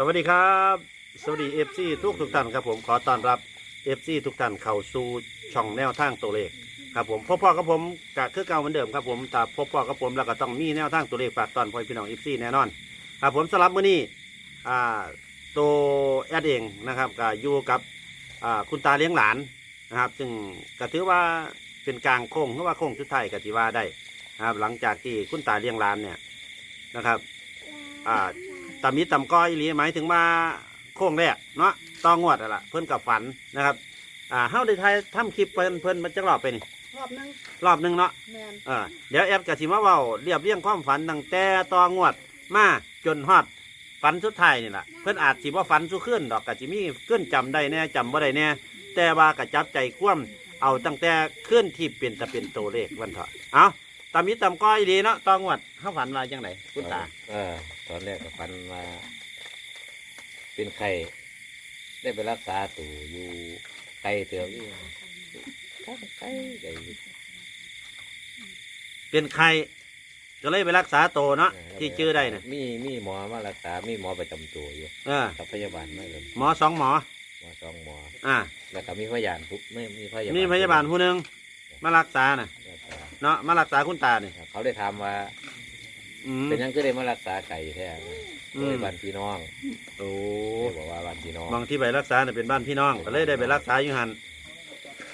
สวัสดีครับ สวัสดีเอฟซีทุกทุกท่านครับผมขอต้อนรับเอฟซีทุกท่านเข้าสู่ช่องแนวทางตัวเลขครับผมพ่อพ่อกับผมกะคือเก่าเหมือนเดิมครับผมแต่พ่อพ่อกับผมแล้วก็ต้องมีแนวทางตัวเลขฝากตอนพ่อพี่น้องเอฟซีแน่นอนครับผมสำหรับมื้อนี้อ่าตัวแอดเองนะครับก็อยู่กับอ่าคุณตาเลี้ยงหลานนะครับ ซึ่งก็ถือว่าเป็นกลางโค้งหรือว่าโค้งสุดท้ายก็ถือว่าได้นะครับ หลังจากที่คุณตาเลี้ยงหลานเนี่ยนะครับอ่า ตำมีตำก้อยอีหลีหมายถึงว่าโค้งแรกเนาะต้องงวดอะล่ะเพิ่นกับฝันนะครับ อ่าเฮาได้ทายทำคลิปเพิ่นเพิ่นมันจะรอบไปนี่รอบนึงรอบหนึงเนาะแมนเออเดี๋ยวแอปกะสิมาเว้าเรียบเรียงความฝันตั้งแต่ตองวดมาจนฮอดฝันสุดท้ายนี่ล่ะเพิ่นอาจสิบ่ฝันสุขึ้นดอกกะสิมีขึ้นจำได้แน่จำบ่ได้แน่แต่ว่ากะจับใจคว่ำเอาตั้งแต่ขึ้นที่เป็นตะเป็นตัวเลขวันเถอะเอาตำมีตำก้อยอีหลีเนาะตองวดเฮาฝันว่าจังไดคุณตาเออ ตอนแรกก็ฟันมาเป็นไข้ได้ไปรักษาตัวอยู่ไกลเตียวอยู่ข้างไกลไกลอยู่เป็นไข้ก็เลยไปรักษาตัวเนาะเออที่ชื่อได้น่ะมีมีหมอมารักษา มีหมอประจำตัวอยู่เออกับพยาบาลไม่เลยหมอสองหมอหมอสองหมอ อ่า แล้วก็มีพยานปุ๊บไม่มีพยาบาลมีพยาบาลผู้หนึ่งมารักษาน่ะรักษาเนาะมารักษาคุณตาเนี่ยเขาได้ถามว่า อืม เป็นหยังก็ได้มารักษาไก่แท้อืม โดยบ้านพี่น้องโอ้ได้บอกว่าบ้านพี่น้องบางที่ไปรักษาเนี่ยเป็นบ้านพี่น้อง ก็เลยได้ไปรักษาอยู่หัน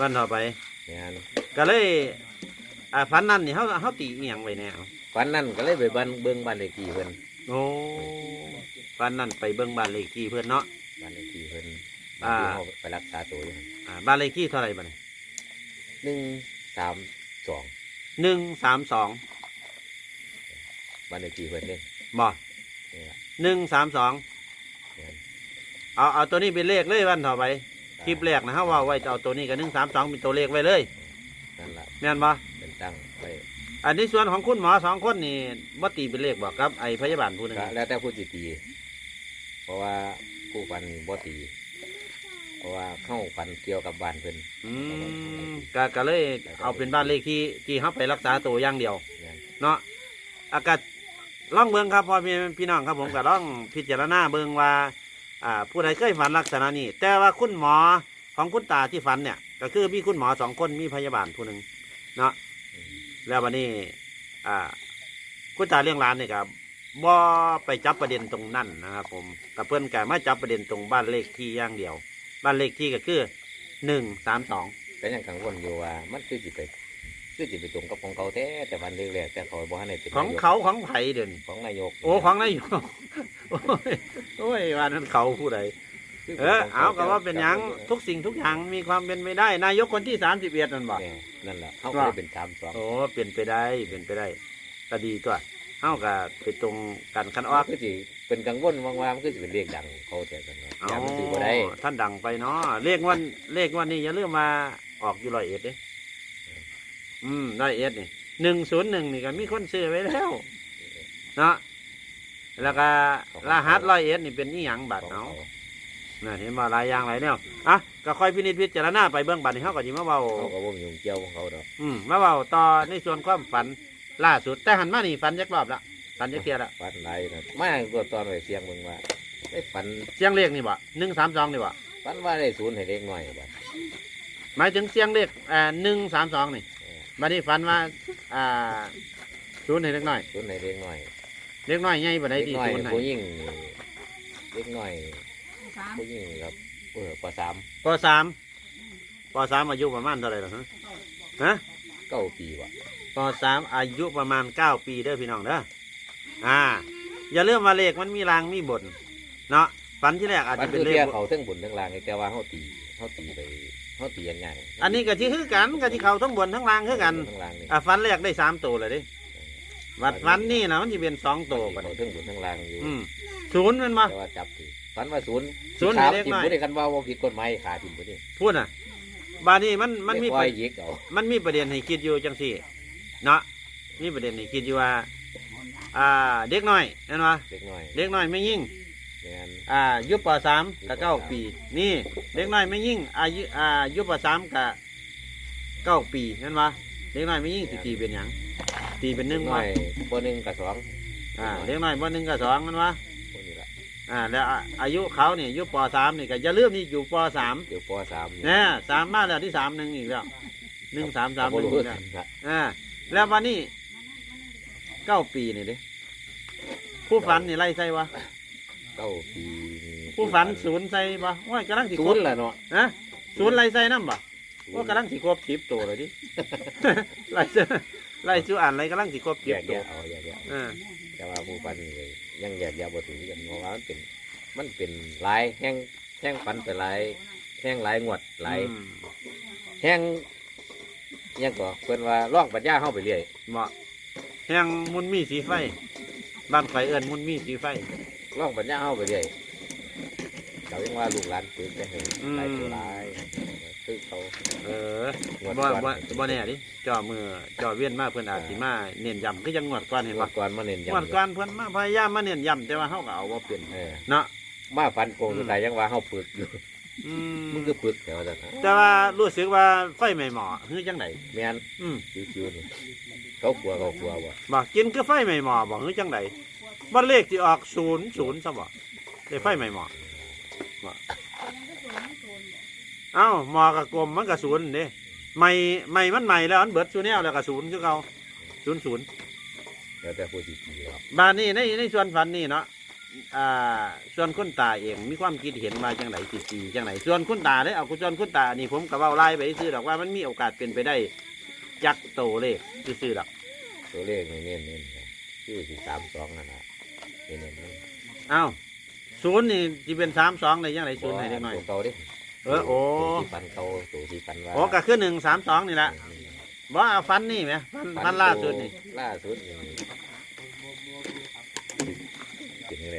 วันต่อไป เนี่ยก็เลยอ่าฝันนั่นนี่เขาเขาตีเอียงไว้แน่เอาฟันนั่นก็เลยไปบ้านเบิ้งบ้านเลขที่เพิ่นโอ้ฝันนั่นไปเบิ่งบ้านเลขที่เพื่อนเนาะ บ้านเลขที่เพิ่นอ่าบ้านที่เขาไปรักษาตัวอยู่หั่นอ่าบ้านเลขที่เท่าไหร่บ้านหนึ่งสามสองหนึ่งสามสอง บ้านเลขที่เพิ่นเด้บ่นี่ล่ะหนึ่งสามสองเนี่ยเอาเอาตัวนี้เป็นเลขเลยวันต่อไปคลิปแรกนะฮะว่าไว้จะเอาตัวนี้กับหนึ่งสามสองเป็นตัวเลขไว้เลยนั่นล่ะแม่นบ่เป็นตั้งไว้อันนี้ส่วนของคุณหมอสองคนนี่บ่ตีเป็นเลขบอกครับไอพยาบาลผู้หนึงก็แล้วแต่ผู้จิตี เพราะว่าผู้ฟันนี่บ่ตี เพราะว่าเข้าฟันเกี่ยวกับบ้านเพิ่นอืมก็ก็เลยเอาเป็นบ้านเลขที่ที่เขาไปรักษาตัวอย่างเดียวเนี่ยเนาะอากาศ ล่องเบิงครับพ่อพี่พี่น้องครับผมก็ล่องพิจารณาเบิงว่าอ่าผู้ใดเคยฝันลักษณะนี้ แต่ว่าคุณหมอของคุณตาที่ฝันเนี่ย ก็คือมีคุณหมอสองคนมีพยาบาลผู้หนึ่งเนาะแล้ววันนี้อ่าคุณตาเลี้ยงร้านเนี่ยครับบ่ไปจับประเด็นตรงนั้นนะครับผมกับเพื่อนแกมาจับประเด็นตรงบ้านเลขที่อย่างเดียว บ้านเลขที่ก็คือหนึ่งสามสองก็ยังกังวลอยู่ว่ามันคือจิตไป คือจิไปตรงกับของเขาแท้แต่วันแรกๆแต่เขาบ่ให้เป็นของนยกเขาของไผ่เดี๋ยวนี้ของนายก โอ้ของนายกโอ้ยโอ้ยว่านั้นเขาผู้ใดคืเออเอาก็ว่าเป็นหยังทุกสิ่งทุกอย่างมีความเป็นไปได้ นายกคนที่สามสิบเอ็ดนั่นบอกเนี่ยนั่นแหละเขาก็เลยเป็นสามสองโอ้เป็นไปได้เป็นไปได้ก็ดีตัวเฮาก็ไปตรงกันคันออกคือสิเป็นกังวลว่างๆมันคือสิเป็นเลขดังเขาแต่กันเนาะเอาอย่ามันซื้อบ่ได้ท่านดังไปเนาะเลขวันเลขวันนี้อย่าลืมมาออกอยู่ร้อยเอ็ดเด้ อืมร้อยเอ็ดนี่หนึ่งศูนย์หนึ่งนี่ก็มีคนซื้อไว้แล้ว เนาะแล้วก็รหัสร้อยเอ็ดนี่เป็นนี่ยังบัตรของเนาะเขาน่ะเห็นมาหลายอย่างหลายแนวอะก็ค่อยพินิจพิจารณาไปเบื้องบัดนี้เขาก็จิมาเบาเขาก็บ่มียุ่งเกี่ยวของเขาดอกอืมมาเบาต่อในส่วนความฝันล่าสุดแต่หันมานี่ฝันยักรอบละฝันยักเทียละฝันหลายนะมาก็ตอนไว้เสียงมึงว่าได้ฝันเสียงเลขนี่บ่หนึ่งสามสองนี่บ่ฝันว่าได้ศูนย์ให้เด็กหน่อยบ่หมายถึงเสียงเลขอ่าหนึ่งสามสองนี่ บัดนี้ฝันว่าอ่าศูนย์ให้เล็กน้อยศูนย์ให้เด็กหน่อยเล็กน้อยใหญ่บ่ได้เด็กที่หน่อยศูนย์ให้ผู้หญิงนี่เด็กหน่อยสามผู้หญิงครับเออปสามปสามปสามอายุประมาณเท่าไหร่ล่ะฮะฮะเก้าปีว่ะปสามอายุประมาณเก้าปีเด้อพี่น้องเด้ออ่า อย่าลืมว่าเลขมันมีรางมีบนเนาะฝันที่แรกอาจฝัจะนเป็คืนอเลเที่ขยเขาทั้งบุญทั้งลางแต่ว่าเขาตีเขาตีไป เขาตียังไงอันนี้ก็ที่คือกันก็ที่เขาทั้งบนทั้งล่างคือกันทั้งลางนี่อะฟันแรกได้สามตัวเลยดิวัดฟันนี่นะมันจะเป็นสองตัวเขากันทั้งบุญทั้งลางอยู่อืมศูนย์แมันมาแต่ว่าจับถือฝันว่าศูนย์ศูนย์ขาให้เด็กทิมน้อยบ่ได้กันว่าว่าผิดกฎหมายขาทิมบ่ได้พูดน่ะบานี้มันมันมีไคปอระยยิกเอามันมีประเด็นให้คิดอยู่จังสี่เนาะมีประเด็นให้คิดอยู่ว่า อ่า เด็กน้อยเห็นไหมเด็กน้อยเด็กน้อยไม่ยิ่งงาน อ่าอายุปสามกับเก้าปี นี่เด็กน้อยไม่ยิ่งอายุอ่าอายุปสามกับเก้าปีเห็นไหมเด็กน้อยไม่ยิ่งสิตีเป็นหยังตีเป็นหนึ่งน้วะอยบ่หนึ่งกับสองอ่าเด็กน้อยบ่หนึ่งกับสองเห็นไหมพวกนี้ละออ่าแล้วอะอายุเขาเนี่ยอายุปสามนี่ก็อย่าลืมนี่อยู่ปสามเดี๋ยวปสามเนี่ยสามมาแล้วที่สามหนึ่งอีกแล้วหนึ่งสามสามหบ่นึ่งรู้อีกแล้วอ่าแล้ววันนี้เก้าปีนี่เด้ผู้ฝันนี่ไล่ใส่วะ เก้าปีผู้ฝันศูนย์ใส่ปะว่ากำลังสิศูครบนย์แหละเนาะนะศูนย์ไล่ใส่น้ำปะว่ากำลังสิครบสิบตัวเลยดิไล่เสื้อไล่ชูอ่านอะไรกำลังสิครบแยสิบกตัแยวกเอาแยกแยกเอาอ่าแต่ว่าผู้ฝันนี่เลยยังแยกแยะบ่ถึงกันเพราะว่ามันเป็นมันเป็นหลายแห้งแห้งฝันไปหลายแห้งหลายงวดหลายอืมแห้งยังก็เพิ่นว่าล่องปัญญาเข้าไปเรื่อยเหมาะแห้งมุนมีสีไฟ บ้านไฟเอิญมุนมีสีไฟ ล่องปัญญาเข้าไปเรื่อยเขายังว่าลูกหลานฝึกได้เห็นอืมหลายตัวหลายคือเขา เอองวดบ่ก่อนบ่บ่แน่ดิจ่อมือจ่อเวียนมาเพิ่นอาจสิมาเน้นย้ำคือยังงวดก่อนเห็นงวบ่ดก่อนมาเน้นงวดย้ำก่อนเพิ่นมาพยายามมาเน้นย้ำแต่ว่าเฮาก็เอาบ่เป็นเออเนาะ มาฟันโกงสุดท้ายยังว่าเข้าฝึกอยู่อืมมึงก็ฝึกแต่ว่าจะแต่ว่ารู้สึกว่าไฟไม่เหมาะคือจังไดแม่นอืมคิวๆนี่เขากลัวเขากลัวบ่บ่กินคือไฟไม่เหมาะบ่คือจังได บ่เลขที่ออก00ซะบ่ได้ไฟไม่เหมาะบ่เอ้าหมอกับกลมมันก็ศูนย์เด้ไม่ไม่มันใหม่แล้วอันเบิดศูนย์แนวแล้วก็ศูนย์คือเก่าศูนย์ศูนย์แล้วแต่ผู้ที่ตีครับบ้านนี้ในในส่วนฝันนี่เนาะอ่าส่วนคุณตาเองมีความคิดเห็นมาจังไหนสิตีจังไหนส่วนคุณตาเลยเอาส่วนคุณตานี่ผมกับว่าไล่ไปซื้อดอกว่ามันมีโอกาสเป็นไปได้จักโตเลขซื้อๆดอกตัวเลขนี่เน้นเน้นคือสิสามสองนั่นแหละเน้นเน้นเน้นเอ้าศูนย์นี่จะเป็นสามสองในยังไงศูนย์ให้เด็กหน่อย ตัวเก่าดิเออโอ้ตัวที่ฟันเก่าตัวที่ฟันว่าโอ้ก็คือหนึ่งสามสองนี่แหละบ่เอาฟันนี่ไหมฟันฟันล่าสุดนี่ล่าสุดนี่เป็นยังไง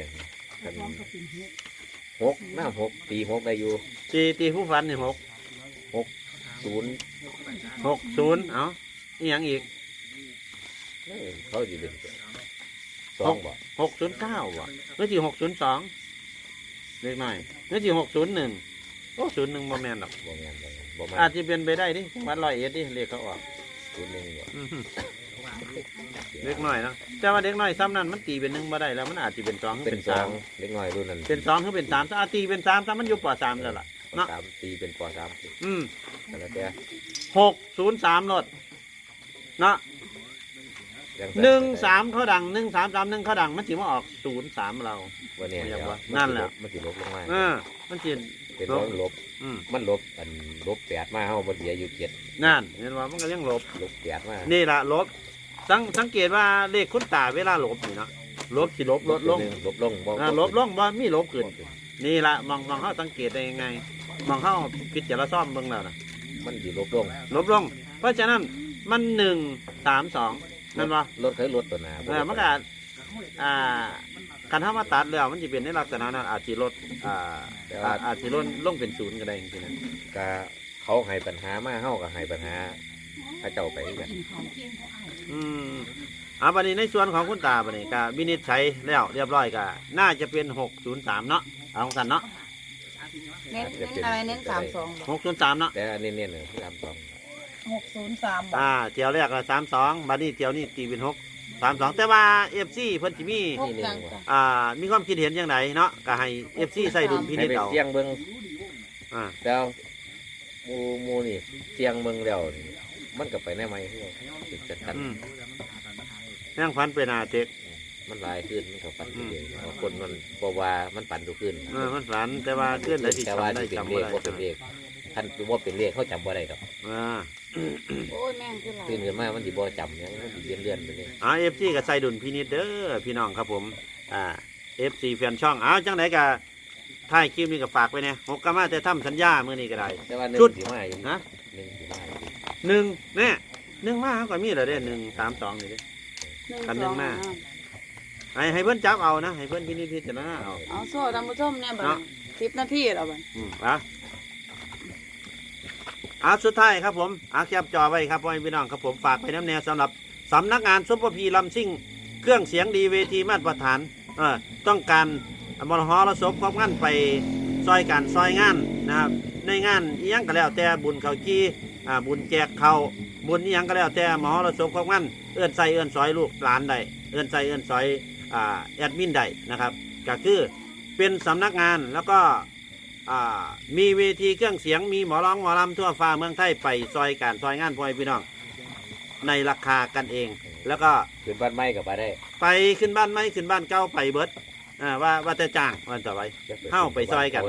กันหกหน้าหกตีหกได้อยู่ตีตีผู้ฟันนี่หกศูนย์หกศูนย์เอ้าอีหยังอีกเอ้ยเขาจะเป็น สองบ่หกศูนย์เก้าบ่หรือที่หกศูนย์สองเล็กหน่อยหรือที่หกศูนย์หนึ่งโอ้ศูนย์หนึ่งบ่แม่นหรอกบ่แม่นบ่บ่มาอาจจะเป็นไปได้ดิจังหวัดร้อยเอ็ดดิเรียกเขาออกศูนย์หนึ่งบ่อื้อหือเล็กน้อยเนาะแต่ว่าเด็กน้อยซ้ำนั้นมันตีเป็นหนึ่งบ่ได้แล้วมันอาจจะเป็นสองหรือเป็เป็นนสอสางมเล็กน้อยรุ่นนั้นเป็นสองหรือเป็นสามถ้าตีเป็นสามถ้ามันอยู่ปอสามแล้วล่ะ เนาะ สามตีเป็นปอสามอืมแล้วแต่หกศูนย์สามรถเนาะยัง หนึ่งสามเขาดังหนึ่งสามสามหนึ่งเขาดัง มันถือว่าออกศูนย์สามเรา วันนี้เรียกว่ามันั่นแหละ มันสิลบลงมาเออ มันจีเป็นร้อยลบอืมมันลบอันลบแปดมาเฮาบ่เหลืออยู่เจ็ดนั่นเห็นว่ามันก็ยังลบลบแปดมานี่ล่ะลบสังสังเกตว่าเลขคุณตาเวลาลบนี่เนาะลบสิลบลดลงหนึ่ลบลงบ่อ่าลบลงบ่มีลบขึ้นนี่ละมองมองเข้าสังเกตได้ยังไงมองเข้าพิจารณาซ่อมเบิ่งแล้วนะมันสิลบลงลบลง เพราะฉะนั้นมันหนึ่งสามสอง นั่นวะรถเคยลดตัวหน้าเออมันก็อาจอ่าการถ้ามาตัดแล้วมันจะเป็นในลักษณะนั้นอาจจะลดอ่าอาจอาจจะลดลงเป็นศูนย์ก็ได้จริงๆนะก็เขาให้ปัญหามาเฮาก็ให้ปัญหาพระเจ้าไปคือกันอืมอ่าบันนี้ในส่วนของคุณตาบันนี้ก็วินิจฉัยแล้วเรียบร้อยก็น่าจะเป็นหกศูนย์สามเนาะเอาของสันเนาะเน้นเน้นอะไรเน้นสามสองหกศูนย์สามเนาะแต่อันนี้เนี่ยเนี่ยคือทำสอง หกศูนย์สามอ่าเที่ยวแรกก็สามสองบัดนี้เที่ยวนี้ตีเป็นหกสามสองแต่ว่าเอฟซีเพิ่นสิมีหกจังจ้ะอ่ามีความคิดเห็นอย่างไรเนาะก็ให้เอฟซีใส่ดุลพิให้นิจไปเอาเสี่ยงเบิ่งอ่าแล้วหมูหมูนี่เสี่ยงเบิ่งแล้วนี่มันก็ไปแน่ไหมคือติดจัดกันอืมแม่งฟันเป็นอาเจ็ก มันหลายขึ้นมันก็ปันไปเรื่อยเพราะคนมันบอกว่ามันปันทุกขึ้นเออมันฝันแต่ว่าเคลื่อนได้ที่แต่ว่าจำได้ที่เป็นจำเลบ่ขได้ว่าเป็นเลขท่านว่าเป็นเลขเขาจำบ่ได้ดอกอ่า โอ้ยแม่งคือหลายตื่นขึ้นมามันสิบ่จำหยังมันสิเลื่อนเลื่อนๆไปเลยอ่าเอฟซีก็ใส่ดุลพินิจเด้อพี่น้องครับผมอ่าเอฟซีแฟนช่องอ้าวจังไหนก็ท้ายคลิปนี้ก็ฝากไว้เนี่ยหกกะมาแต่ทำสัญญามื้อนี้ก็ได้ แต่ว่าหนึ่งชุด สิมาอยู่ฮะหนึ่งสิมาอยู่หนึ่งเนี่ยหนึ่งมาก็มีเหรอเด้หนึ่งสามสองนี่เด้ หนึ่งกันหสนึ่องงหน้าอะให้ให้เพิ่นจับเอานะให้เพิ่นพินิจพิจารณาเอา เอาโซ่ท่านผู้ชมเนี่ยบัดเนาะ สิบนาทีแล้วบัดอืมอะ อะสุดท้ายครับผมอาแคปจอไว้ครับพ่อพี่น้องครับผมฝากไปน้ำแนวสำหรับสำนักงานซุปเปอร์พีลำซิ่ง เครื่องเสียงดีเวทีมาตรฐานเออต้องการมรหรสพความงานไปซอยการซอยงานนะครับในงานอียังก็แล้วแต่บุญเขากี้อ่าบุญแจกเขาบุญอียังก็แล้วแต่มหรสพความงานเอื้อนใส่เอื้อนซอยลูกหลานได้เอื้อนใส่เอื้อนซอยอ่าแอดมินได้นะครับก็คือเป็นสำนักงานแล้วก็ มีเวทีเครื่องเสียงมีหมอร้องหมอลำทั่วฟ้าเมืองไทยไปซอยการซอยงานพ่อแม่พี่น้อง ในราคากันเอง แล้วก็ขึ้นบ้านไม้กับไปได้ ไปขึ้นบ้านไม่ขึ้นบ้านเก้าไปเบิดอ่าว่าว่าแต่จ้างวันต่อไปเข้าไปซอยกัน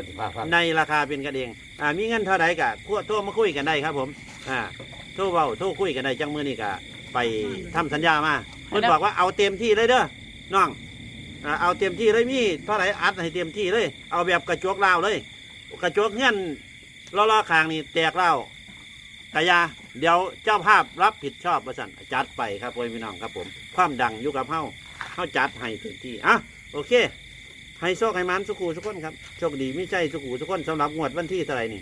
ในราคาเป็นกันเองอ่ามีเงินเท่าไหร่กะทั่วโทรมาคุยกันได้ครับผมอ่าโทรเบาโทรคุยกันได้จังมือนี่กะไปทำสัญญามาเพิ่นบอกว่าเอาเต็มที่เลยเด้อน้องอ่าเอาเต็มที่เลยมีเท่าไหร่อัดให้เต็มที่เลย เอาแบบกระจกเล่าวเลย กระจกเงี้ยนล้อๆคางนี่แตกเล่าวกะยา เดี๋ยวเจ้าภาพรับผิดชอบประสันจัดไปครับพ่อพี่น้องครับผม ความดังอยู่กับเฮาเฮาจัดให้เต็มที่อะโอเคให้โชคให้มันสุขูทุกคนครับโชคดีไม่ใช่สุขูทุกคนสำหรับงวดวันที่เท่าไหร่นี่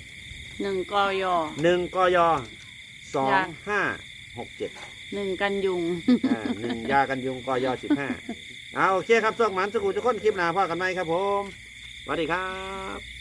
หนึ่งกยหนึ่งกยสองจ้ะห้าหกเจ็ดหนึ่งกันยุงอ่าหนึ่งยากันยุงกยสิบห้าอ่าโอเคครับโชคหมันสุขูทุกคนคลิปหน้าพ่อกันไหมครับผมสวัสดีครับ